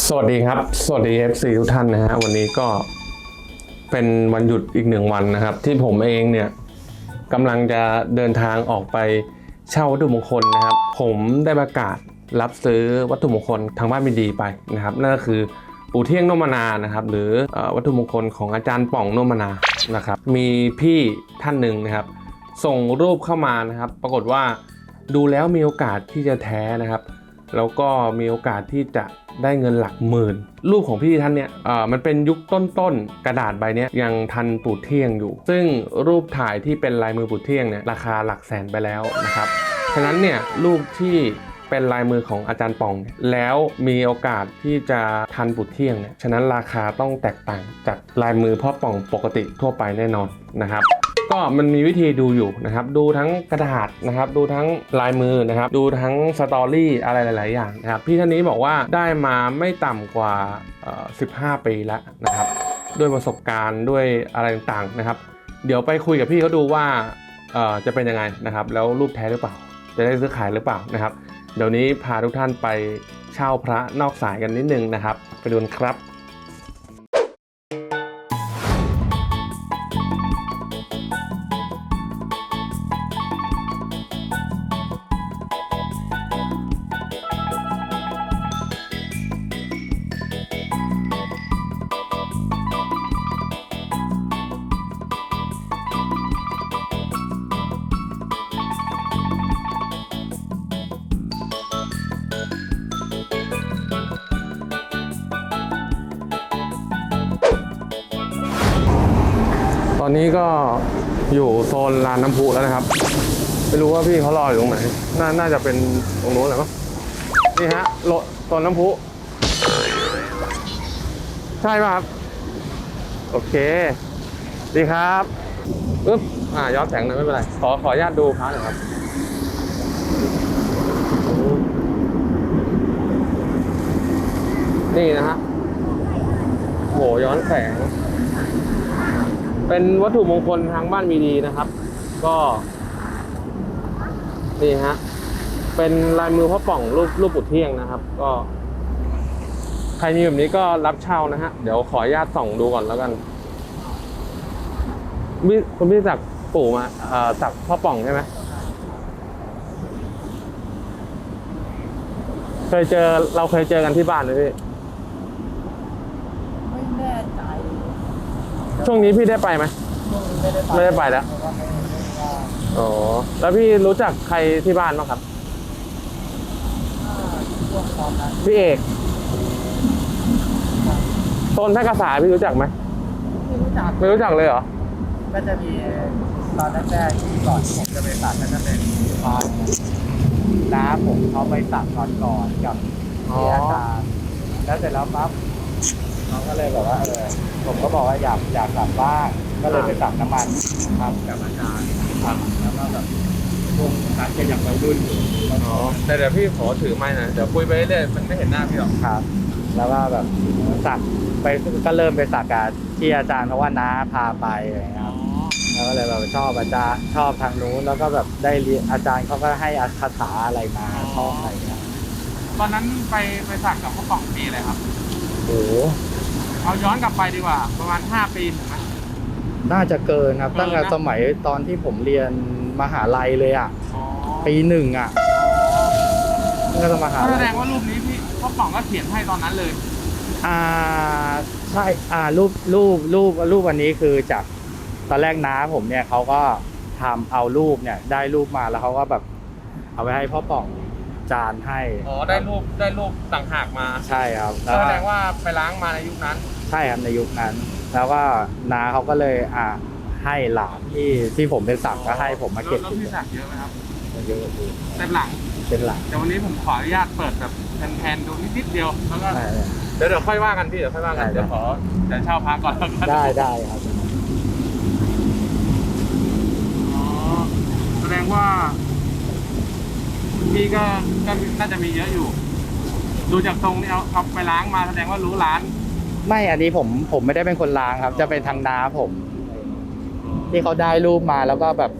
สวัสดีครับ สวัสดี FC ทุกท่านนะฮะ วันนี้ก็เป็นวันหยุดอีกหนึ่งวันนะครับ ที่ผมเองเนี่ยกำลังจะเดินทางออกไปเช่าวัตถุมงคลนะครับ ผมได้ประกาศรับซื้อวัตถุมงคลทางบ้านมีดีไปนะครับนั่นก็คือปู่เที่ยงโนมนานะครับ หรือวัตถุมงคลของอาจารย์ป่องโนมนานะครับ มีพี่ท่านหนึ่งนะครับ ส่งรูปเข้ามานะครับ ปรากฏว่าดูแล้วมีโอกาสที่จะแท้นะครับ แล้วก็มีโอกาสที่จะ ได้เงินหลักหมื่น รูปของพี่ท่านเนี่ยมันเป็นยุคต้นๆ กระดาษใบเนี้ยยังทันปู่เที่ยงอยู่ ซึ่งรูปถ่ายที่เป็นลายมือปู่เที่ยงเนี่ยราคาหลักแสนไปแล้วนะครับ ฉะนั้นเนี่ยรูปที่เป็นลายมือของอาจารย์ปอง แล้วมีโอกาสที่จะทันปู่เที่ยงเนี่ยฉะนั้นราคาต้องแตกต่างจากลายมือพ่อปองปกติทั่วไปแน่นอนนะครับ ก็มันมีวิธีดูอยู่นะครับ ดูทั้งกระดาษนะครับ ดูทั้งลายมือนะครับ ดูทั้งสตอรี่อะไรหลาย ๆ อย่างนะครับ พี่ท่านนี้บอกว่าได้มาไม่ต่ำกว่า 15 ปีแล้วนะครับ ด้วยประสบการณ์ด้วยอะไรต่าง ๆ นะครับ เดี๋ยวไปคุยกับพี่เขาดูว่าเอ่อจะเป็นยังไงนะครับ แล้วรูปแท้หรือเปล่า จะได้ซื้อขายหรือเปล่านะครับ เดี๋ยวนี้พาทุกท่านไปเช่าพระนอกสายกันนิดนึงนะครับ ไปดูนครับ ตอนนี้ก็อยู่โซนลานน้ำพุแล้วนะครับ ไม่รู้ว่าพี่เขารออยู่ตรงไหนน่าน่าจะเป็นตรงนู้นแหละมั้งนี่ฮะโลโซนน้ำพุ ใช่ป่ะครับ โอเค ดีครับปึ๊บอ่าย้อนแสงหน่อยไม่เป็นไร ขอขออนุญาตดูพระหน่อยครับนี่นะฮะโหย้อนแสง เป็นวัตถุมงคลทางบ้านมีดีนะครับ ก็นี่ฮะเป็นลายมือพ่อป่องรูปรูปปุดเที่ยงนะครับ ก็ ใครมีแบบนี้ก็รับเช่านะฮะเดี๋ยวขออนุญาตส่องดูก่อนแล้วกันพี่คุณพี่สักปู่มาสักพ่อป่องใช่ไหมเคยเจอเราเคยเจอกันที่บ้านไหมพี่ ไม่แน่ใจ ช่วงนี้พี่ได้ไปไหมไม่ได้ไปไม่ได้ไปแล้วเพราะว่าไม่ไม่ได้ว่างอ๋อแล้วพี่รู้จักใครที่บ้านบ้างครับช่วงตอนนั้นพี่เอกโซนแพร่กษาพี่รู้จักไหมไม่รู้จักไม่รู้จักเลยเหรอก็จะมีตอนแรกๆที่ก่อนที่ผมจะไปตัดก็จะเป็นตอนน้าผมเขาไปตัดก่อนก่อนกับอ๋อที่อาจารย์แล้วเสร็จแล้วปั๊บ ขาก็เลยแบบว่าเออผมก็บอกว่าอยากอยากตัดบ้างก็เลยไปตัดน้ำมันครับกับอาจารย์ครับแล้วก็แบบช่วงนั้นก็ยังวัยรุ่นอยู่อ๋อแต่เดี๋ยวพี่ขอถือไม้นะเดี๋ยวคุยไปเรื่อยๆมันไม่เห็นหน้าพี่หรอกครับ แล้วก็แบบสักไปก็เริ่มไปสักกับที่อาจารย์เพราะว่าน้าพาไปอะไรเงี้ยครับแล้วก็เลยแบบชอบอาจารย์ชอบทางนู้นแล้วก็แบบได้เรียนอาจารย์เขาก็ให้คาถาอะไรมาชอบอะไรเงี้ยตอนนั้นไปไปสักกับพ่อป่องปีอะไรครับโอ้ เอาย้อนกลับไปดีกว่า ประมาณ 5 ปีถึงไหม น่าจะเกินครับ เกินนะ ตั้งแต่สมัยตอนที่ผมเรียนมหาลัยเลยอะ อ๋อปีหนึ่งอะตั้งแต่มหาก็แสลัดยงว่ารูปนี้พี่พ่อป่องก็เขียนให้ตอนนั้นเลย อ่าใช่อ่ารูปรูปรูปรูปวันนี้คือจากตอนแรกน้าผมเนี่ยเขาก็ทำเอารูปเนี่ย ได้รูปมาแล้วเขาก็แบบ เอาไปให้พ่อป่อง จานให้อ๋อได้รูปได้รูปต่างหากมาใช่ครับก็แสดงว่าไปล้างมาในยุคนั้น ใช่ครับในยุคนั้น แล้วก็น้าเขาก็เลยอ่าให้หลานที่ที่ผมเป็นศักดิ์ก็ให้ผมมาเก็บแล้วพี่สักเยอะไหมครับเยอะคือเต็มหลังเป็นหลักเดี๋ยววันนี้ผมขออนุญาตเปิดแบบแทนๆดูนิดๆเดียวแล้วก็ใช่เดี๋ยวเดี๋ยวค่อยว่ากันพี่เดี๋ยวค่อยว่ากันได้เดี๋ยวขอเดี๋ยวเช่าพักก่อนแล้วกันได้ได้ครับอ๋อแสดงว่า พี่ก็ก็น่าจะมีเยอะอยู่ ดูจากทรงนี่เอาเอาไปล้างมาแสดงว่ารู้ร้าน ไม่อันนี้ผมผมไม่ได้เป็นคนล้างครับ จะเป็นทางน้าผม ที่เขาได้รูปมาแล้วก็แบบ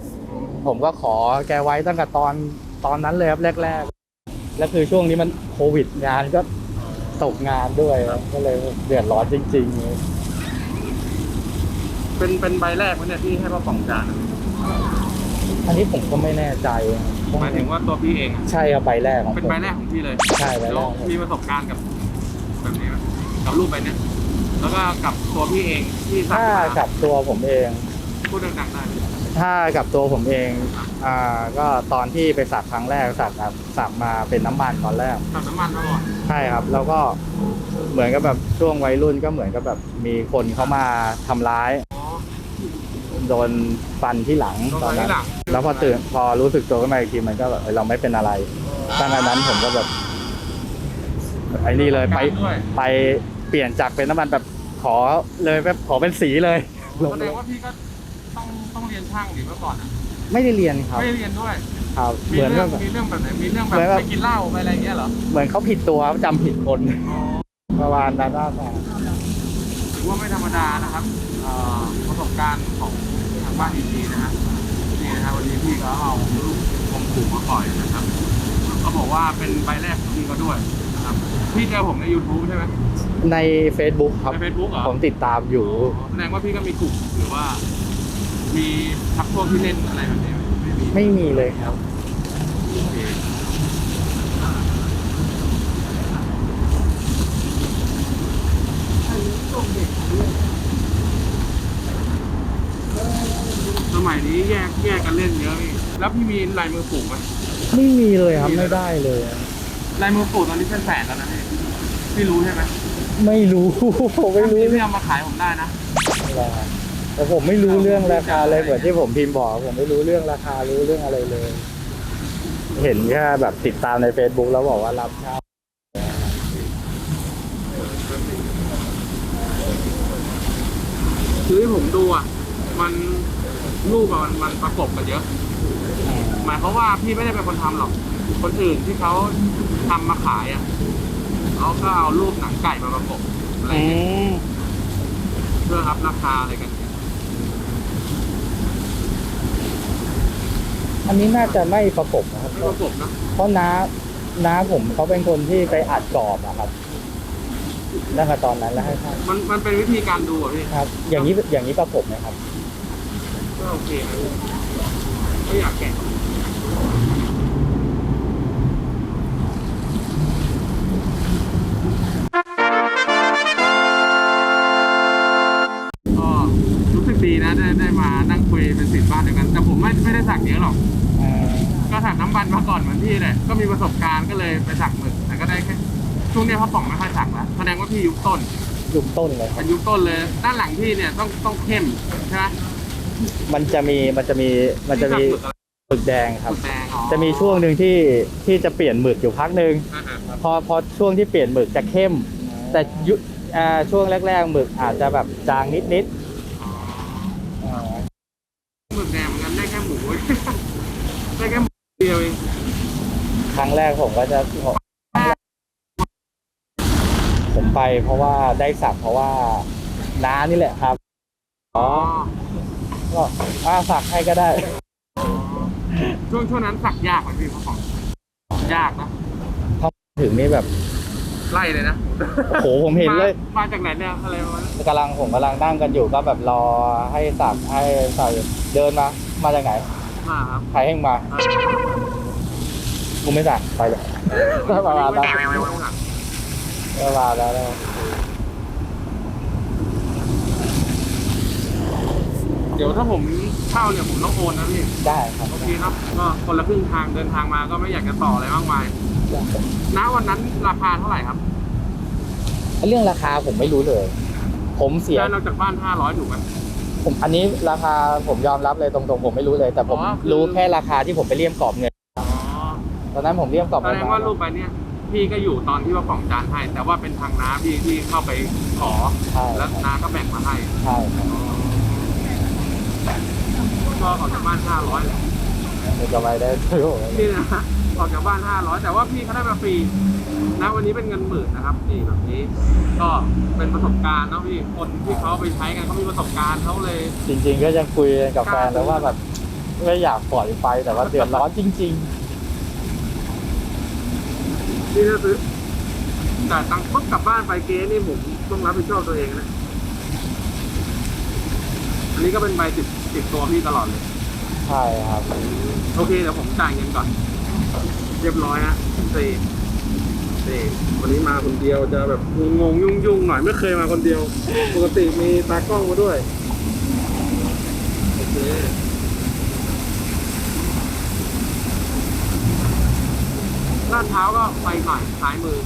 ผมก็ขอแกไว้ตั้งแต่ตอนตอนนั้นเลยครับแรก ๆ แล้วคือช่วงนี้มันโควิดงานก็ตกงานด้วยก็เลยเดือดร้อนจริงเป็นเป็นใบแรกวะเนี่ยที่ให้พ่อป่องจาน อะๆอันนี้ผมก็ไม่แน่ใจหมายถึงว่าตัวพี่เองอะใช่ครับใบแรกของผม เป็นใบแรกของพี่เลยใช่ใบแรก แล้วมีประสบการณ์กับแบบนี้ไหมกับรูปใบเนี้ยแล้วก็กับตัวพี่เองที่สักถ้ามากับตัวผมเอง พูดดังๆได้ไหมถ้ากับตัวผมเองอ่าก็ตอนที่ไปสักครั้งแรกสักครับสักมาเป็นน้ำมันตอนแรกตัดน้ำมันมาก่อนใช่ครับ แล้วก็เหมือนกับแบบช่วงวัยรุ่นก็เหมือนกับแบบมีคนเขามาทำร้ายอ๋อโดนฟันที่หลังโดนตฟัอนนที่นั้นหลังแล้วพอตื่นพอรู้สึกตัวขึ้นมาอีกทีมันก็แบบเออเราไม่เป็นอะไรตั้งแต่นั้นผมก็แบบ ไอ้นี่เลยไปด้วย ไปเปลี่ยนจากเป็นน้ำมันแบบขอเลยแบบขอเป็นสีเลยลงแสดงว่าพี่ก็ต้องต้องเรียนช่างดิเมื่อก่อนอะไม่ได้เรียนครับไม่ได้เรียนด้วย ครับมีเหมือนเรื่กัอบง มีเรื่องแบบไหนมีเรื่องแบบเหมือนกับไปกินเหล้าไปอะไรอย่างเงี้ยเหรอเหมือนเขาผิดตัวครับจำผิดคน อ๋อประมาณนั้นว่าไปถือว่าไม่ธรรมดานะครับเอ่อประสบการณ์ของทาง บ้านดีทีนะฮะนี่นะครับวันนี้พี่เขาเอาลูกคมขู่มาปล่อยนะครับเขาบอกว่าเป็นใบแรกของพี่เขาด้วยนะครับพี่เจอผมใน YouTube ใช่ไหมใน Facebook ครับ ใน Facebook เหรอผมติดตามอยู่ แสดงว่าพี่ก็มีกลุ่มหรือว่า มีทักพวกที่เล่นอะไรแบบนี้ไหมไม่มีไม่มีเลยครับ โอเคส มัยนี้แยกแยกกันเล่นเยอะพี่แล้วพี่มีลายมือปลูกไหมไม่มีเลยครับไม่ได้เลยลายมือปลูกตอนนี้เป็นแสนแล้วนะพี่พี่รู้ใช่ไหมไม่รู้ ผมไม่รู้พี่เอามาขายผมได้นะแต่ผมไม่รู้เรื่องราคาเลยเหมือนที่ผมพิมพ์บอกผมไม่รู้เรื่องราคารู้เรื่องอะไรเลย เห็นแค่แบบติดตามใน Facebook แล้วบอกว่ารับเช่าคือที่ผมดูอะ มัน รูปอะมันมันประกบกันเยอะ หมายความว่าพี่ไม่ได้เป็นคนทำหรอก คนอื่นที่เขาทำมาขายอะเขาก็เอารูปหนังไก่มาประกบอะไรอืเงี้ยมเพื่อรับราคาอะไรกันอันนี้น่าจะไม่ประกบนะครับไม่ประกบนะเพราะน้าน้าผมเขาเป็นคนที่ไปอัดกรอบอะครับนั่นก็ตอนนั้นแล้วให้ท่านมันมันเป็นวิธีการดูอะพี่ ครับ อย่างนี้อย่างนี้ประกบไหมครับ ก็โอเคนะไม่อยากแกะก็รู้สึกดีนะได้ได้มานั่งคุยเป็นสิทธิ์บ้านเดียวกัน แต่ผมไม่ไม่ได้สักเยอะหรอก ก็สักน้ำมันมาก่อนเหมือนพี่เลยก็มีประสบการณ์ก็เลยไปสักหมึกแต่ก็ได้แค่ช่วงนี้พ่อป่องไม่ค่อยสักแล้วแสดงว่าพี่ยุคต้น ยุคต้นเลยครัเป็บนยุคต้นเลย ด้านหลังพี่เนี่ยต้องต้องเข้มใช่ไหม มันจะมีมันจะมีมันจะมีพี่สักหมึกอะไรหมึกแดงครับหมึกแดงอ๋อจะมีช่วงหนึ่งที่ที่จะเปลี่ยนหมึกอยู่พักหนึ่งอ่าๆครับพอพอช่วงที่เปลี่ยนหมึกจะเข้ม แต่ยุอ่าช่วงแรก ๆ หมึกอาจจะแบบจางนิดนิดอ๋อๆอ่าหมึกแดงเหมือนกันได้แค่หมูได้แค่หมูเดียวเองครั้งแรกผมก็จะผมผมไปเพราะว่าได้สักเพราะว่าน้านี่แหละครับ อ๋อ ก็อาสักให้ก็ได้ ช่วงช่วงนั้นสักยากไหมพี่พ่อป่องยากนะถึงนี่แบบไล่เลยนะโอ้โหผมเห็นเลย มามาจากไหนเนี่ยอะไรประมาณนั้นกำลังผมกำลังนั่งกันอยู่ก็แบบรอให้สักให้ใส่เดินมา มาจากไหนมาครับใครให้มากูไม่สักไปเลย ก็มามาแล้วก็มาแล้วแล้ว เดี๋ยวถ้าผมเช่าเนี่ยผมต้องโอนนะพี่ได้ครับโอเคเนาะก็คนละครึ่งทางเดินทางมาก็ไม่อยากจะต่ออะไรมากมายณวันนั้นราคาเท่าไหร่ครับเรื่องราคาผมไม่รู้เลย ผมเสียได้เราจากบ้าน500ถูกไหมผมอันนี้ราคาผมยอมรับเลยตรงๆผมไม่รู้เลย แต่ผมอ๋อคือรู้แค่ราคาที่ผมไปเลี่ยมกรอบเงินอ๋อตอนนั้นผมเลี่ยมกรอบแสเงินดงมาว่ารูปใบเนี้ยพี่ก็อยู่ตอนที่ว่าป่องจานให้แต่ว่าเป็นทางน้าพี่ที่เข้าไปขอใช่แล้วน้าก็แบ่งมาให้ใช่ครับ ก็ออกจากบ้าน500เลยผมจะไปได้ทุกนี่นะออกจากบ้าน500แต่ว่าพี่เขาได้มาฟรีนะวันนี้เป็นเงินหมื่นนะครับนี่แบบนี้ก็เป็นประสบการณ์เนาะพี่คนที่เขาไปใช้กันเขามีประสบการณ์เขาเลย จริง ๆ ก็ยังคุยกันกับแฟนแล้วว่าแบบไม่อยากปล่อยไปแต่ว่าเดือดร้อนจริงนี่ถ้าซื้อจ่ายตังค์ปุ๊บกลับบ้านไปเก๊นี่ผมต้องรับผิดชอบตัวเองนะอั นนี้ก็เป็นใบติดติดตัวพี่ตลอดเลย ใช่ครับ โอเคเดี๋ยวผมจ่ายเงินก่อน เรียบร้อยฮะสี่นี่วันนี้มาคนเดียวจะแบบงงๆยุ่งๆหน่อยไม่เคยมาคนเดียว ปกติมีตากล้องมาด้วยโอเคลาดเท้าวก็ไปหน่อยซ้ายมือ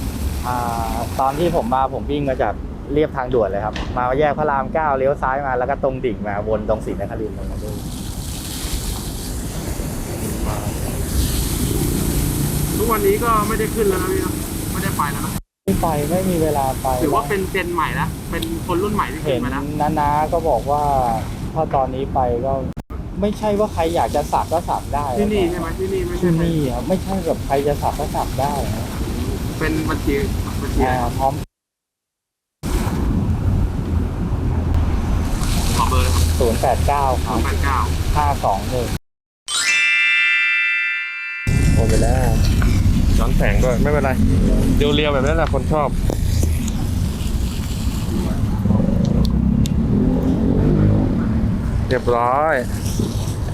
อ่า ตอนที่ผมมาผมวิ่งมาจาก เรียบทางด่วนเลยครับ มาแยกพระรามเก้าเลี้ยวซ้ายมาแล้วก็ตรงดิ่งมาวนตรงศรีนครินทร์ลงมาด้วยทุกวันนี้ก็ไม่ได้ขึ้นแล้วนะพี่เนอะไม่ได้ไปแล้วนะไม่ไปไม่มีเวลาไปถือว่าเป็นเจนใหม่แล้วเป็นคนรุ่นใหม่ที่ขึ้เห็นนมาแล้วน้าๆก็บอกว่าถ้าตอนนี้ไปก็ไม่ใช่ว่าใครอยากจะสักก็สักได้ที่นี่ใช่ไหมที่นี่ไม่ใช่ที่นี่ครับไม่ใช่แบบใครจะสักก็สักได้นะเป็นบัญชีบัญชีอ่าพร้อม ขอเบอร์เลยครับ ศูนย์แปดเก้าคสรัอบงแปดเก้าห้าสองหนึ่งโอไปแล้วย้อนแสงด้วยไม่เป็นไร เรียวๆแบบนี้แหละคนชอบเรียบร้อย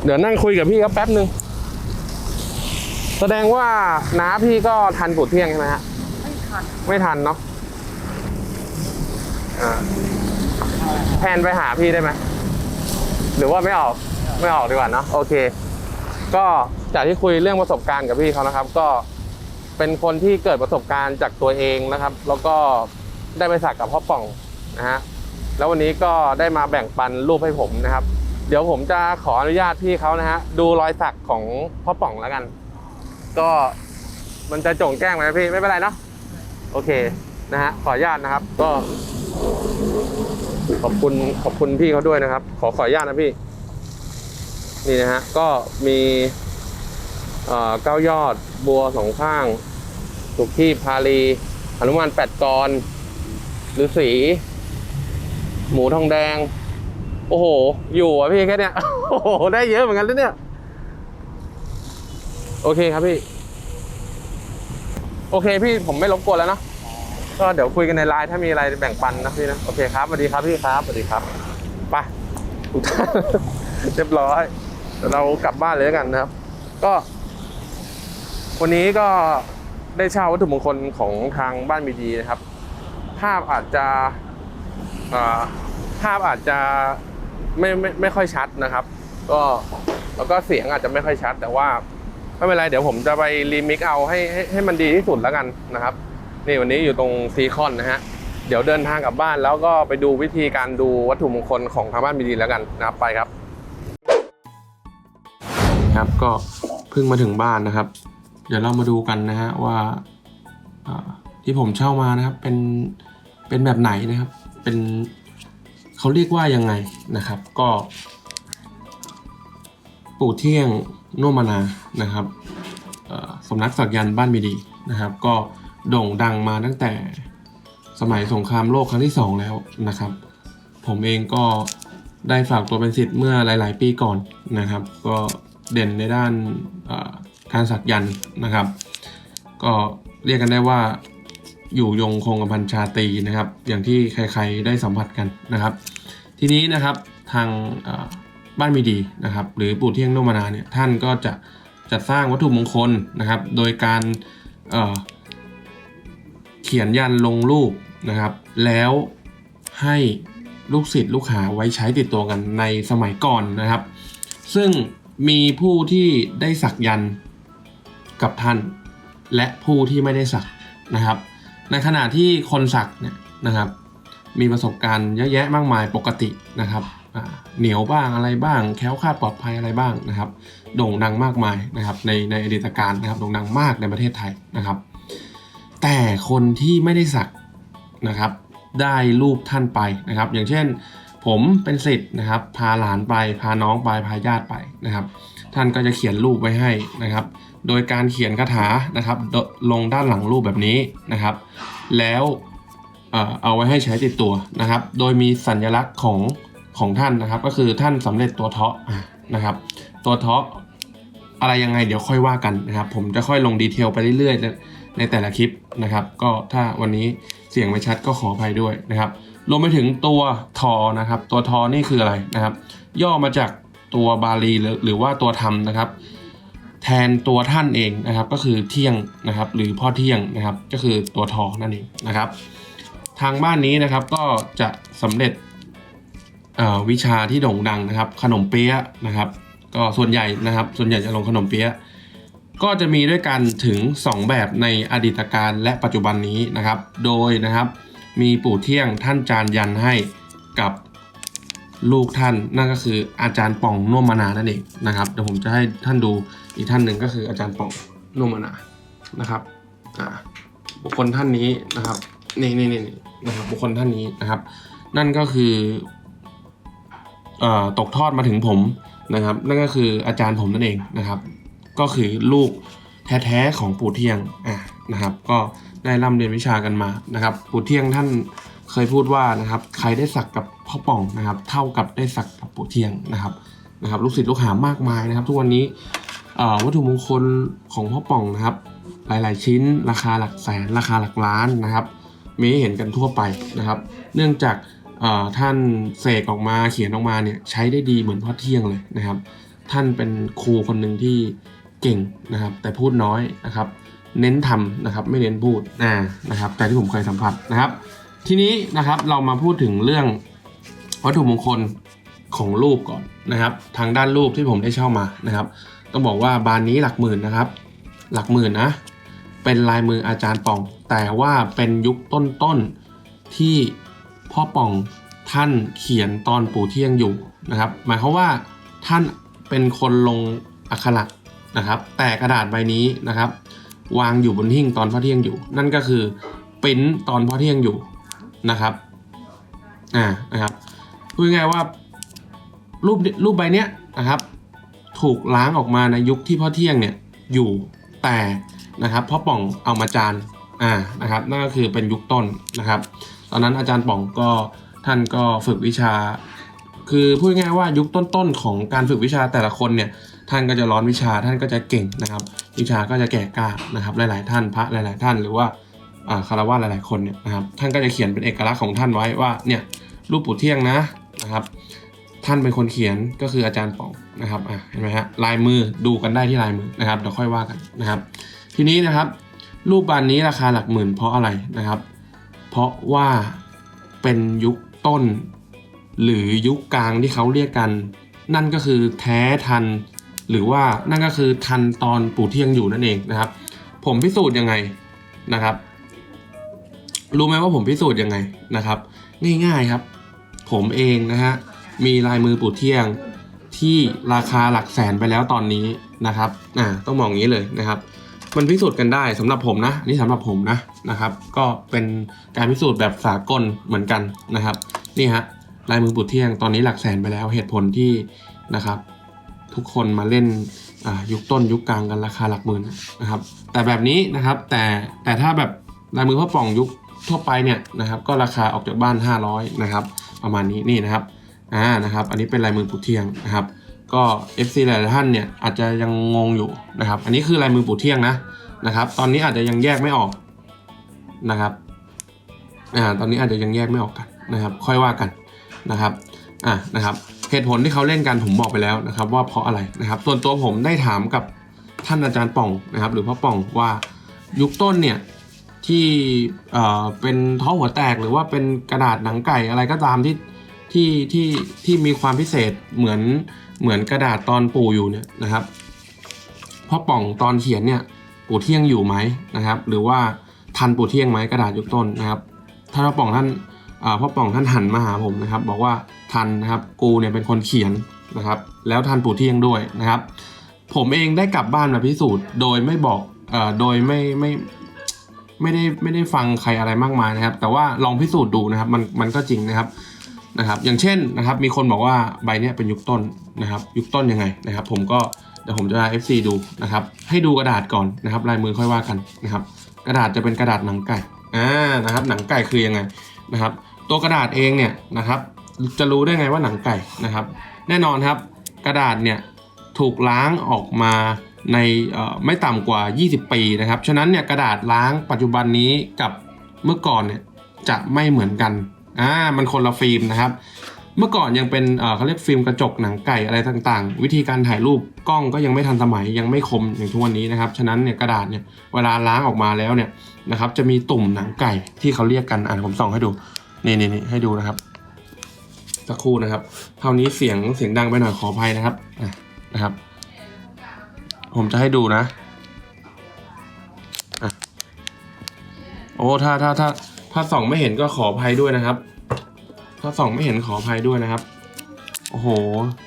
เดี๋ยวนั่งคุยกับพี่ครับแป๊บหนึ่งแสดงว่าน้าพี่ก็ทันปูดเที่ยงใช่ไหมฮะ ไม่ทัน ไม่ทันเนาะอ่าแพนไปหาพี่ได้ไหม หรือว่าไม่ออกไม่ออกดีกว่าเนาะโอเค ก็จากที่คุยเรื่องประสบการณ์กับพี่เขานะครับ ก็เป็นคนที่เกิดประสบการณ์จากตัวเองนะครับ แล้วก็ได้ไปสักกับพ่อป่องนะฮะแล้ววันนี้ก็ได้มาแบ่งปันรูปให้ผมนะครับ เดี๋ยวผมจะขออนุญาตพี่เขานะฮะดูรอยสักของพ่อป่องแล้วกัน ก็มันจะจงแก้งไหมพี่ไม่เป็นไรเนาะโอเคนะฮะขออนุญาตนะครับ ก็ ขอบคุณขอบคุณพี่เขาด้วยนะครับ ขอขออนุญาตนะพี่ นี่นะฮะ ก็มีเก้ายอดบัวสองข้างสุขีพาลีหนุมานแปดกรฤาษีหมูทองแดง โอ้โห อยู่อะพี่แค่เนี้ยโอ้โห ได้เยอะเหมือนกันแล้วเนี่ย โอเคครับพี่ โอเคพี่ผมไม่รบกวนแล้วเนาะ ก็เดี๋ยวคุยกันในไลน์ถ้ามีอะไรแบ่งปันนะพี่นะ โอเคครับสวัสดีครับพี่ครับสวัสดีครับไปทุกท่านเรียบร้อย เรากลับบ้านเลยแล้วกันนะครับ ก็ วันนี้ก็ได้เช่าวัตถุมงคลของทางบ้านมีดีนะครับ ภาพอาจจะภาพอาจจะไม่ไม่ไม่ค่อยชัดนะครับ ก็แล้วก็เสียงอาจจะไม่ค่อยชัด แต่ว่าไม่เป็นไรเดี๋ยวผมจะไปรีมิกเอาให้ให้ให้มันดีที่สุดแล้วกันนะครับ นี่วันนี้อยู่ตรงซีคอนนะฮะ เดี๋ยวเดินทางกลับบ้านแล้วก็ไปดูวิธีการดูวัตถุมงคลของทางบ้านมีดีแล้วกันนะครับไปครับ ครับก็เพิ่งมาถึงบ้านนะครับ เดี๋ยวเรามาดูกันนะฮะว่าที่ผมเช่ามานะครับเป็นเป็นแบบไหนนะครับ เป็นเขาเรียกว่ายังไงนะครับ ก็ ปู่เที่ยงโนมานานะครับสำนักสักยันบ้านมีดีนะครับ ก็ โด่งดังมาตั้งแต่สมัยสงครามโลกครั้งที่สองแล้วนะครับ ผมเองก็ได้ฝากตัวเป็นศิษย์เมื่อหลาย ๆ ปีก่อนนะครับ ก็เด่นในด้านการสักยันนะครับ ก็เรียกกันได้ว่าอยู่ยงคงกระพันชาตีนะครับ อย่างที่ใครๆได้สัมผัสกันนะครับ ทีนี้นะครับทางบ้านมีดีนะครับ หรือปู่เที่ยงโนมานาเนี่ยท่านก็จะจัดสร้างวัตถุมงคลนะครับ โดยการ เขียนยันลงรูปนะครับ แล้วให้ลูกศิษย์ลูกหาไว้ใช้ติดตัวกันในสมัยก่อนนะครับ ซึ่งมีผู้ที่ได้สักยันกับท่าน และผู้ที่ไม่ได้สักนะครับ ในขณะที่คนสักเนี่ยนะครับ มีประสบการณ์เยอะแยะมากมายปกตินะครับเหนียวบ้างอะไรบ้าง แคล้วคลาดปลอดภัยอะไรบ้างนะครับ โด่งดังมากมายนะครับ ในในอดีตการนะครับโด่งดังมากในประเทศไทยนะครับ แต่คนที่ไม่ได้สักนะครับ ได้รูปท่านไปนะครับ อย่างเช่น ผมเป็นศิษย์นะครับ พาหลานไปพาน้องไปพาญาติไปนะครับ ท่านก็จะเขียนรูปไว้ให้นะครับ โดยการเขียนคาถานะครับ ลงด้านหลังรูปแบบนี้นะครับ แล้วเออเอาไว้ให้ใช้ติดตัวนะครับ โดยมีสัญลักษณ์ของของท่านนะครับ ก็คือท่านสำเร็จตัวเทาะอะนะครับ ตัวเทาะอะไรยังไงเดี๋ยวค่อยว่ากันนะครับ ผมจะค่อยลงดีเทลไปเรื่อย ในแต่ละคลิปนะครับ ก็ถ้าวันนี้เสียงไม่ชัดก็ขออภัยด้วยนะครับรวมไปถึงตัวทอนะครับ ตัวทอนี่คืออะไรนะครับ ย่อมาจากตัวบาลีหรือว่าตัวธรรมนะครับ แทนตัวท่านเองนะครับ ก็คือเที่ยงนะครับ หรือพ่อเที่ยงนะครับ ก็คือตัวทอนั่นเองนะครับ ทางบ้านนี้นะครับก็จะสำเร็จวิชาที่โด่งดังนะครับ ขนมเปี๊ยะนะครับ ก็ส่วนใหญ่นะครับ ส่วนใหญ่จะลงขนมเปี๊ยะ ก็จะมีด้วยกันถึง 2 แบบในอดีตการและปัจจุบันนี้นะครับ โดยนะครับมีปู่เที่ยงท่านจานยันให้กับลูกท่านนั่นก็คืออาจารย์ป่องน่วมมนานั่นเองนะครับเดี๋ยวผมจะให้ท่านดูอีกท่านหนึ่งก็คืออาจารย์ป่องน่วมมนานะครับบุคคลท่านนี้นะครับนี่นี่นี่นี่นะครับบุคคลท่านนี้นะครับ นั่นก็คือเอ่อตกทอดมาถึงผมนะครับ นั่นก็คืออาจารย์ผมนั่นเองนะครับ ก็คือลูกแท้ๆของปู่เที่ยงอะนะครับ ก็ได้ร่ำเรียนวิชากันมานะครับปู่เที่ยงท่านเคยพูดว่านะครับ ใครได้สักกับพ่อป่องนะครับ เท่ากับได้สักกับปู่เที่ยงนะครับนะครับ ลูกศิษย์ลูกหามากมายนะครับ ทุกวันนี้วัตถุมงคลของพ่อป่องนะครับ หลายๆ ชิ้น ราคาหลักแสน ราคาหลักล้านนะครับมีเห็นกันทั่วไปนะครับ เนื่องจากท่านเสกออกมาเขียนออกมาเนี่ยใช้ได้ดีเหมือนพ่อเที่ยงเลยนะครับ ท่านเป็นครูคนหนึ่งที่ เก่งนะครับ แต่พูดน้อยนะครับ เน้นทำนะครับ ไม่เน้นพูดอ่านะครับ แต่ที่ผมเคยสัมผัสนะครับ ทีนี้นะครับเรามาพูดถึงเรื่องวัตถุมงคลของรูปก่อนนะครับ ทางด้านรูปที่ผมได้เช่ามานะครับ ต้องบอกว่าบานนี้หลักหมื่นนะครับ หลักหมื่นนะ เป็นลายมืออาจารย์ป่อง แต่ว่าเป็นยุคต้นๆที่พ่อป่องท่านเขียนตอนปู่เที่ยงอยู่นะครับ หมายความว่าท่านเป็นคนลงอักขระ นะครับ แต่กระดาษใบนี้นะครับ วางอยู่บนหิ้งตอนพ่อเที่ยงอยู่ นั่นก็คือปริ้นตอนพ่อเที่ยงอยู่นะครับอ่านะครับพูดง่ายว่ารูปรูปใบเนี้ยนะครับ ถูกล้างออกมาในยุคที่พ่อเที่ยงเนี่ยอยู่แต่นะครับพ่อป่องเอามาจานอ่านะครับนั่นก็คือเป็นยุคต้นนะครับ ตอนนั้นอาจารย์ป่องก็ท่านก็ฝึกวิชา คือพูดง่ายว่ายุคต้นๆของการฝึกวิชาแต่ละคนเนี่ย ท่านก็จะร้อนวิชาท่านก็จะเก่งนะครับ วิชาก็จะแก่กล้านะครับ หลาย ๆ ท่านพระหลาย ๆ ท่านหรือว่าคารวะหลาย ๆ คนเนี่ยนะครับท่านก็จะเขียนเป็นเอกลักษณ์ของท่านไว้ว่าเนี่ยรูปปู่เที่ยงนะนะครับท่านเป็นคนเขียนก็คืออาจารย์ป๋องนะครับอะเห็นไหมฮะลายมือดูกันได้ที่ลายมือนะครับเดี๋ยวค่อยว่ากันนะครับ ทีนี้นะครับ รูปบานนี้ราคาหลักหมื่นเพราะอะไรนะครับ เพราะว่าเป็นยุคต้น หรือยุคกลางที่เขาเรียกกัน นั่นก็คือแท้ทัน หรือว่านั่นก็คือทันตอนปู่เที่ยงอยู่นั่นเองนะครับ ผมพิสูจน์ยังไงนะครับ รู้ไหมว่าผมพิสูจน์ยังไงนะครับ ง่ายๆครับ ผมเองนะฮะมีลายมือปู่เที่ยงที่ราคาหลักแสนไปแล้วตอนนี้นะครับอ่าต้องมองอย่างนี้เลยนะครับ มันพิสูจน์กันได้สำหรับผมนะนี่สำหรับผมนะนะครับ ก็เป็นการพิสูจน์แบบสากลเหมือนกันนะครับ นี่ฮะลายมือปู่เที่ยงตอนนี้หลักแสนไปแล้วเหตุผลที่นะครับ ทุกคนมาเล่นยุคต้นยุคกลางกันราคาหลักหมื่นนะครับ แต่แบบนี้นะครับแต่แต่ถ้าแบบลายมือพ่อป่องยุคทั่วไปเนี่ยนะครับ ก็ราคาออกจากบ้าน 500 นะครับ ประมาณนี้นี่นะครับอ่านะครับ อันนี้เป็นลายมือปู่เทียงนะครับ ก็ FC หลายท่านเนี่ยอาจจะยังงงอยู่นะครับ อันนี้คือลายมือปู่เทียงนะนะครับ ตอนนี้อาจจะยังแยกไม่ออกนะครับอ่าตอนนี้อาจจะยังแยกไม่ออกกันนะครับ ค่อยว่ากันนะครับอ่านะครับ เหตุผลที่เขาเล่นกันผมบอกไปแล้วนะครับ ว่าเพราะอะไรนะครับ ส่วนตัวผมได้ถามกับท่านอาจารย์ป่องนะครับ หรือพ่อป่องว่ายุคต้นเนี่ยที่เอ่อเป็นท้อหัวแตกหรือว่าเป็นกระดาษหนังไก่อะไรก็ตามที่ที่ที่ที่มีความพิเศษเหมือนเหมือนกระดาษตอนปู่อยู่เนี่ยนะครับพ่อป่องตอนเขียนเนี่ยปู่เที่ยงอยู่ไหมนะครับ หรือว่าทันปู่เที่ยงไหมกระดาษยุคต้นนะครับท่านพ่อป่องท่านอ่าพ่อป่องท่านหันมาหาผมนะครับ บอกว่า ทันนะครับกูเนี่ยเป็นคนเขียนนะครับ แล้วทันปู่เที่ยงด้วยนะครับ ผมเองได้กลับบ้านมาพิสูจน์ โดยไม่บอกเอ่อโดยไม่ไม่ไม่ได้ไม่ได้ฟังใครอะไรมากมายนะครับ แต่ว่าลองพิสูจน์ดูนะครับ มันมันก็จริงนะครับนะครับ อย่างเช่นนะครับ มีคนบอกว่าใบเนี้ยเป็นยุคต้นนะครับ ยุคต้นยังไงนะครับ ผมก็เดี๋ยวผมจะให้ FC ดูนะครับ ให้ดูกระดาษก่อนนะครับลายมือค่อยว่ากันนะครับ กระดาษจะเป็นกระดาษหนังไก่อ่านะครับ หนังไก่คือยังไงนะครับ ตัวกระดาษเองเนี่ยนะครับ จะรู้ได้ไงว่าหนังไก่นะครับ แน่นอนครับ กระดาษเนี่ยถูกล้างออกมาในไม่ต่ำกว่า 20 ปีนะครับ ฉะนั้นเนี่ยกระดาษล้างปัจจุบันนี้กับเมื่อก่อนเนี่ยจะไม่เหมือนกันอ่ามันคนละฟิล์มนะครับ เมื่อก่อนยังเป็นเขาเรียกฟิล์มกระจกหนังไก่อะไรต่างๆ วิธีการถ่ายรูปกล้องก็ยังไม่ทันสมัยยังไม่คมอย่างทุกวันนี้นะครับ ฉะนั้นเนี่ยกระดาษเนี่ยเวลาล้างออกมาแล้วเนี่ยนะครับจะมีตุ่มหนังไก่ที่เขาเรียกกันอ่านผมส่องให้ดูนี่นี่นี่ให้ดูนะครับ สักครู่นะครับเท่านี้เสียงเสียงดังไปหน่อยขออภัยนะครับะนะครับ ผมจะให้ดูนะอะโอ้ถ้าถ้าถ้าถ้าส่องไม่เห็นก็ขออภัยด้วยนะครับ ถ้าส่องไม่เห็นขออภัยด้วยนะครับ โอ้โห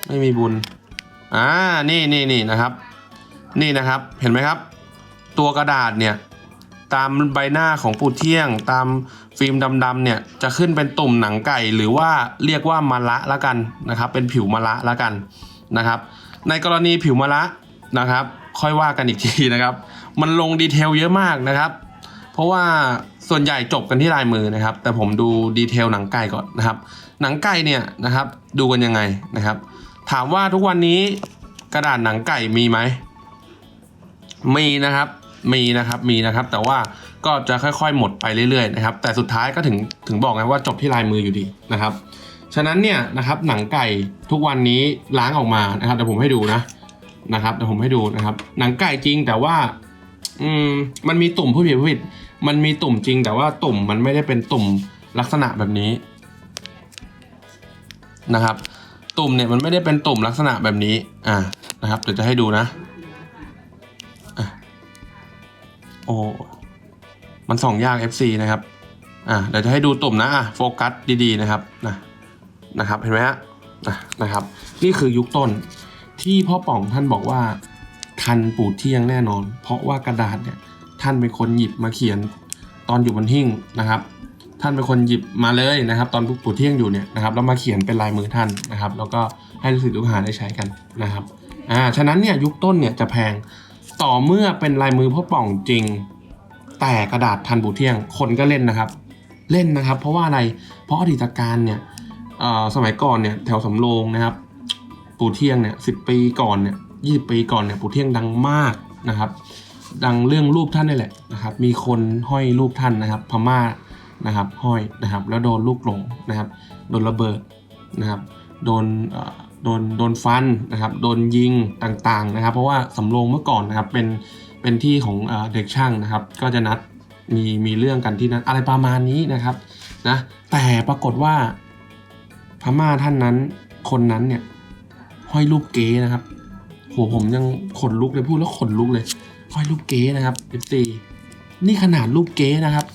ไม่มีบุญอ่านี่นี่นี่นะครับ นี่นะครับ เห็นไหมครับ ตัวกระดาษเนี่ย ตามใบหน้าของปูเที่ยง ตามฟิล์มดำๆเนี่ยจะขึ้นเป็นตุ่มหนังไก่หรือว่าเรียกว่ามะละละกันนะครับ เป็นผิวมะละละกันนะครับ ในกรณีผิวมะละนะครับ ค่อยว่ากันอีกทีนะครับ มันลงดีเทลเยอะมากนะครับ เพราะว่าส่วนใหญ่จบกันที่ลายมือนะครับ แต่ผมดูดีเทลหนังไก่ก่อนนะครับ หนังไก่เนี่ยนะครับดูกันยังไงนะครับ ถามว่าทุกวันนี้กระดาษหนังไก่มีไหมมีนะครับ มีนะครับมีนะครับ แต่ว่าก็จะค่อยๆ หมดไปเรื่อยๆนะครับ แต่สุดท้ายก็ถึงถึงบอกไงว่าจบที่ลายมืออยู่ดีนะครับ ฉะนั้นเนี่ยนะครับหนังไก่ทุกวันนี้ล้างออกมานะครับเดี๋ยวผมให้ดูนะนะครับเดี๋ยวผมให้ดูนะครับ หนังไก่จริงแต่ว่า อืมมันมีตุ่มผู้ผิดผู้ผิด มันมีตุ่มจริง แต่ว่าตุ่มมันไม่ได้เป็นตุ่มลักษณะแบบนี้นะครับ ตุ่มเนี่ยมันไม่ได้เป็นตุ่มลักษณะแบบนี้อ่านะครับเดี๋ยวจะให้ดูนะ โอ้มันส่องยาก FC นะครับอ่าเดี๋ยวจะให้ดูตุ่มนะอะโฟกัสดีๆนะครับนะนะครับ เห็นไหมฮะอะนะครับ นี่คือยุคต้นที่พ่อป่องท่านบอกว่า ทันปู่เที่ยงแน่นอน เพราะว่ากระดาษเนี่ยท่านเป็นคนหยิบมาเขียนตอนอยู่บนหิ้งนะครับ ท่านเป็นคนหยิบมาเลยนะครับ ตอนปู่เที่ยงอยู่เนี่ยนะครับแล้วมาเขียนเป็นลายมือท่านนะครับ แล้วก็ให้ลูกศิษย์ลูกหาได้ใช้กันนะครับอ่าฉะนั้นเนี่ยยุคต้นเนี่ยจะแพง ต่อเมื่อเป็นลายมือพ่อป่องจริง แต่กระดาษทันปู่เที่ยง คนก็เล่นนะครับ เล่นนะครับ เพราะว่าอะไรเพราะอดีตการเนี่ยสมัยก่อนเนี่ยแถวสำโรงนะครับ ปู่เที่ยงเนี่ยสิปีก่อนเนี่ยยี่ปีก่อนเนี่ยปู่เที่ยงดังมากนะครับ ดังเรื่องรูปท่านนี่แหละนะครับ มีคนห้อยรูปท่านนะครับ พม่านะครับห้อยนะครับ แล้วโดนลูกหลงนะครับ โดนระเบิดนะครับ โดนอ โดนโดนฟันนะครับโดนยิงต่างๆนะครับ เพราะว่าสำโรงเมื่อก่อนนะครับเป็นเป็นที่ของเด็กช่างนะครับ ก็จะนัดมีมีเรื่องกันที่นั้นอะไรประมาณนี้นะครับนะแต่ปรากฏว่าพม่าท่านนั้นคนนั้นเนี่ยห้อยรูปเก๋นะครับโหผมยังขนลุกเลยพูดแล้วขนลุกเลย ห้อยรูปเก๋นะครับ f อฟซีนี่ขนาดรูปเก๋นะครับ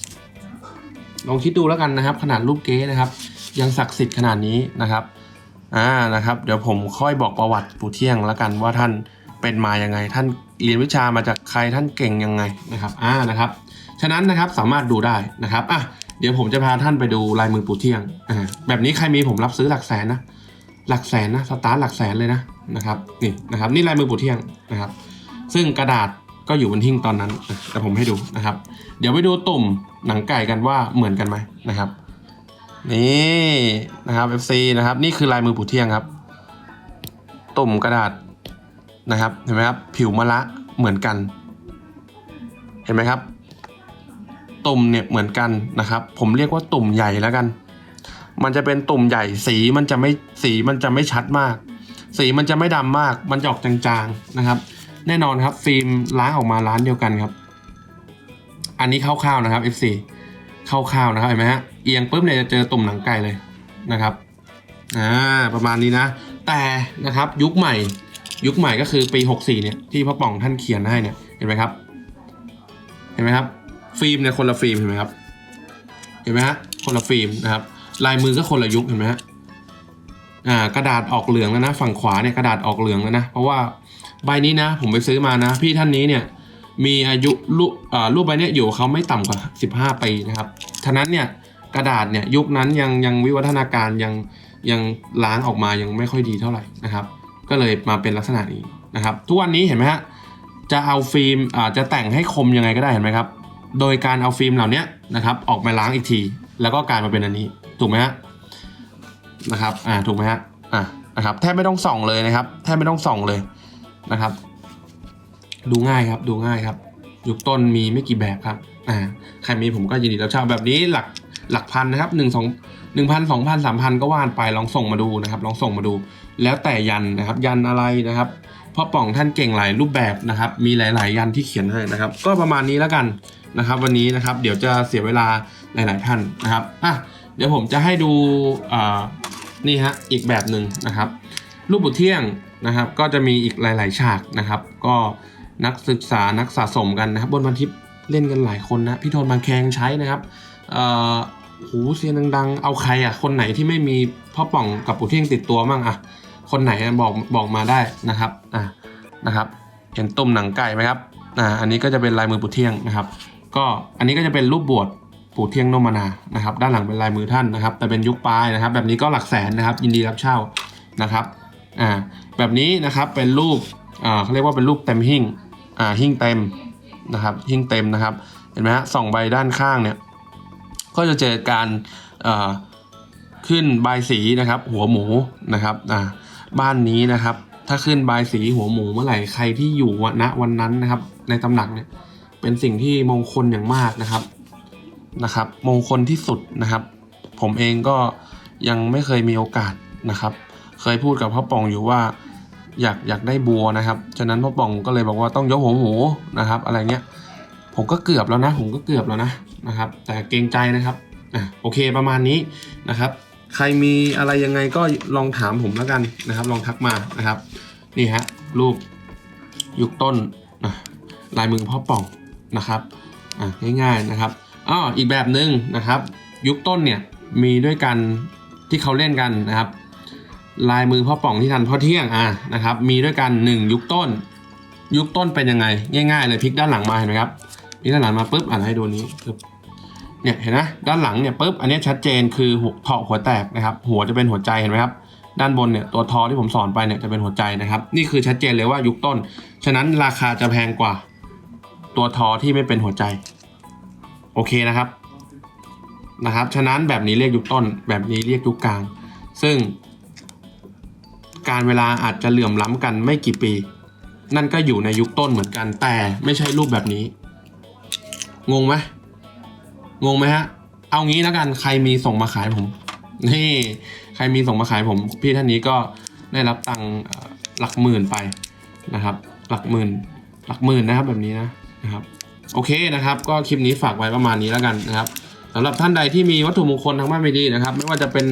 ลองคิดดูแล้วกันนะครับ ขนาดรูปเก๋นะครับ ยังศักดิ์สิทธิ์ขนาดนี้นะครับ อ่านะครับ เดี๋ยวผมค่อยบอกประวัติปู่เที่ยงแล้วกันว่าท่านเป็นมายังไง ท่านเรียนวิชามาจากใครท่านเก่งยังไงนะครับอ่านะครับ ฉะนั้นนะครับสามารถดูได้นะครับอะเดี๋ยวผมจะพาท่านไปดูลายมือปู่เที่ยงอ่าแบบนี้ใครมีผมรับซื้อหลักแสนนะหลักแสนนะสตาร์ทหลักแสนเลยนะนะครับนี่นะครับนี่ลายมือปู่เที่ยงนะครับ ซึ่งกระดาษก็อยู่บนหิ้งตอนนั้นแต่ผมให้ดูนะครับ เดี๋ยวไปดูตุ่มหนังไก่กันว่าเหมือนกันไหมนะครับ นี่นะครับ FC นะครับ นี่คือลายมือปู่เที่ยงครับตุ่มกระดาษนะครับเห็นไหมครับ ผิวมะละเหมือนกัน เห็นไหมครับตุ่มเนี่ยเหมือนกันนะครับ ผมเรียกว่าตุ่มใหญ่แล้วกัน มันจะเป็นตุ่มใหญ่สีมันจะไม่สีมันจะไม่ชัดมาก สีมันจะไม่ดำมาก มันจะออกจางๆนะครับ แน่นอนครับฟิล์มล้างออกมาร้านเดียวกันครับ อันนี้คร่าวๆนะครับ FC คร่าวๆนะครับเห็นไหมฮะเอียงปุ๊บเนี่ยจะเจอตุ่มหนังไก่เลยนะครับอ่าประมาณนี้นะ แต่นะครับยุคใหม่ ยุคใหม่ก็คือปี 64เนี่ยที่พ่อป่องท่านเขียนให้เนี่ยเห็นไหมครับ เห็นไหมครับ ฟิล์มเนี่ยคนละฟิล์มเห็นไหมครับ เห็นไหมฮะคนละฟิล์มนะครับ ลายมือก็คนละยุคเห็นไหมฮะอ่ากระดาษออกเหลืองแล้วนะ ฝั่งขวาเนี่ยกระดาษออกเหลืองแล้วนะ เพราะว่าใบนี้นะ ผมไปซื้อมานะ พี่ท่านนี้เนี่ย มีอายุรูปอ่รูปใบนี้อยู่เขาไม่ต่ำกว่า 15 ปีนะครับฉะนั้นเนี่ยกระดาษเนี่ยยุคนั้นยังยังวิวัฒนาการยังยังล้างออกมายังไม่ค่อยดีเท่าไหร่นะครับ ก็เลยมาเป็นลักษณะนี้นะครับ ทุกวันนี้เห็นไหมฮะจะเอาฟิล์มอ่าจะแต่งให้คมยังไงก็ได้เห็นไหมครับ โดยการเอาฟิล์มเหล่านี้นะครับออกมาล้างอีกที แล้วก็กลายมาเป็นอันนี้ถูกไหมฮะนะครับอ่าถูกไหมฮะอ่านะครับแทบไม่ต้องส่องเลยนะครับ แทบไม่ต้องส่องเลยนะครับ ดูง่ายครับดูง่ายครับ ยุคต้นมีไม่กี่แบบครับอ่าใครมีผมก็ยินดีรับเช่าแบบนี้หลักหลักพันนะครับหนึ่งสองหนึ่งพันสองพันสามพันก็ว่านไปลองส่งมาดูนะครับ ลองส่งมาดู แล้วแต่ยันนะครับ ยันอะไรนะครับพ่อป่องท่านเก่งหลายรูปแบบนะครับ มีหลาย ๆ ยันที่เขียนให้นะครับ ก็ประมาณนี้แล้วกันนะครับ วันนี้นะครับ เดี๋ยวจะเสียเวลาหลาย ๆ ท่านนะครับอะเดี๋ยวผมจะให้ดูอ่านี่ฮะอีกแบบหนึ่งนะครับ รูปบุตเที่ยงนะครับ ก็จะมีอีกหลาย ๆ ฉากนะครับ ก็ นักศึกษานักสะสมกันนะครับบนพันทิปเล่นกันหลายคนนะพี่โทนบางแคงใช้นะครับเอ่อหูเสียงดังๆ เอาใครอะ คนไหนที่ไม่มีพ่อป่องกับปู่เที่ยงติดตัวมั่งอะ คนไหนบอกบอกมาได้นะครับอะนะครับเห็นตุ่มหนังไก่ไหมครับอ่าอันนี้ก็จะเป็นลายมือปู่เที่ยงนะครับ ก็อันนี้ก็จะเป็นรูปบวชปู่เที่ยงนมนานะครับ ด้านหลังเป็นลายมือท่านนะครับ แต่เป็นยุคปลายนะครับ แบบนี้ก็หลักแสนนะครับ ยินดีรับเช่านะครับอ่าแบบนี้นะครับเป็นรูปอ่าเขาเรียกว่าเป็นรูปเต็มหิ้ง อ่าหิ้งเต็มนะครับหิ้งเต็มนะครับ เห็นไหมฮะสองใบด้านข้างเนี่ยก็จะเจอการขึ้นใบสีนะครับ หัวหมูนะครับอ่าบ้านนี้นะครับ ถ้าขึ้นใบสีหัวหมูเมื่อไหร่ใครที่อยู่วันณวันนั้นนะครับ ในตำหนักเนี่ยเป็นสิ่งที่มงคลอย่างมากนะครับนะครับ มงคลที่สุดนะครับ ผมเองก็ยังไม่เคยมีโอกาสนะครับ เคยพูดกับพ่อปองอยู่ว่า อยากอยากได้บัวนะครับ ฉะนั้นพ่อป่องก็เลยบอกว่าต้องยกหัวหมูนะครับ อะไรเงี้ย ผมก็เกือบแล้วนะ ผมก็เกือบแล้วนะนะครับ แต่เกรงใจนะครับอะโอเคประมาณนี้นะครับ ใครมีอะไรยังไงก็ลองถามผมแล้วกันนะครับ ลองทักมานะครับ นี่ฮะรูปยุคต้นนะลายมือพ่อป่องนะครับอะง่ายๆนะครับอ้ออีกแบบหนึ่งนะครับ ยุคต้นเนี่ยมีด้วยกันที่เขาเล่นกันนะครับ ลายมือพ่อป่องที่ทันพ่อเที่ยงอะนะครับ มีด้วยกันหนึ่งยุคต้น ยุคต้นเป็นยังไง ง่าย ๆ เลยพลิกด้านหลังมาเห็นไหมครับพลิกด้านหลังมาปุ๊บอ่านให้ดูนี้ปึ๊บเนี่ยเห็นนะด้านหลังเนี่ยปุ๊บอันนี้ชัดเจนคือหัวเถาะหัวแตกนะครับ หัวจะเป็นหัวใจเห็นไหมครับ ด้านบนเนี่ยตัวทอที่ผมสอนไปเนี่ยจะเป็นหัวใจนะครับ นี่คือชัดเจนเลยว่ายุคต้น ฉะนั้นราคาจะแพงกว่า ตัวทอที่ไม่เป็นหัวใจ โอเคนะครับนะครับ ฉะนั้นแบบนี้เรียกยุคต้น แบบนี้เรียกยุคกลาง ซึ่ง การเวลาอาจจะเหลื่อมล้ำกันไม่กี่ปี นั่นก็อยู่ในยุคต้นเหมือนกันแต่ไม่ใช่รูปแบบนี้ งงไหมงงไหมฮะ เอางี้แล้วกันใครมีส่งมาขายผม นี่ ใครมีส่งมาขายผม พี่ท่านนี้ก็ได้รับตังค์หลักหมื่นไปนะครับ หลักหมื่น หลักหมื่นนะครับแบบนี้นะนะครับโอเคนะครับ ก็คลิปนี้ฝากไว้ประมาณนี้แล้วกันนะครับสำหรับท่านใดที่มีวัตถุมงคลทางบ้านไม่ดีนะครับ ไม่ว่าจะเป็น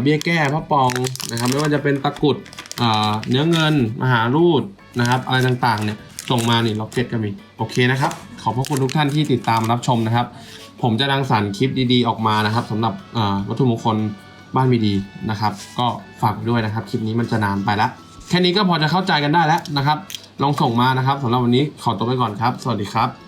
เบี้ยแก้พระปองนะครับไม่ว่าจะเป็นตะกุดเเนื้อเงิน มหารูดนะครับอะไรต่างๆเนี่ยส่งมานี่ล็อกเก็ตก็มีโอเคนะครับ ขอบพระคุณทุกท่านที่ติดตามรับชมนะครับ ผมจะรังสรรค์คลิปดีๆออกมานะครับสำหรับวัตถุมงคลบ้านมีดีนะครับ ก็ฝากด้วยนะครับ คลิปนี้มันจะนานไปแล้วแค่นี้ก็พอจะเข้าใจกันได้แล้วนะครับ ลองส่งมานะครับสำหรับวันนี้ขอตัวไปก่อนครับ สวัสดีครับ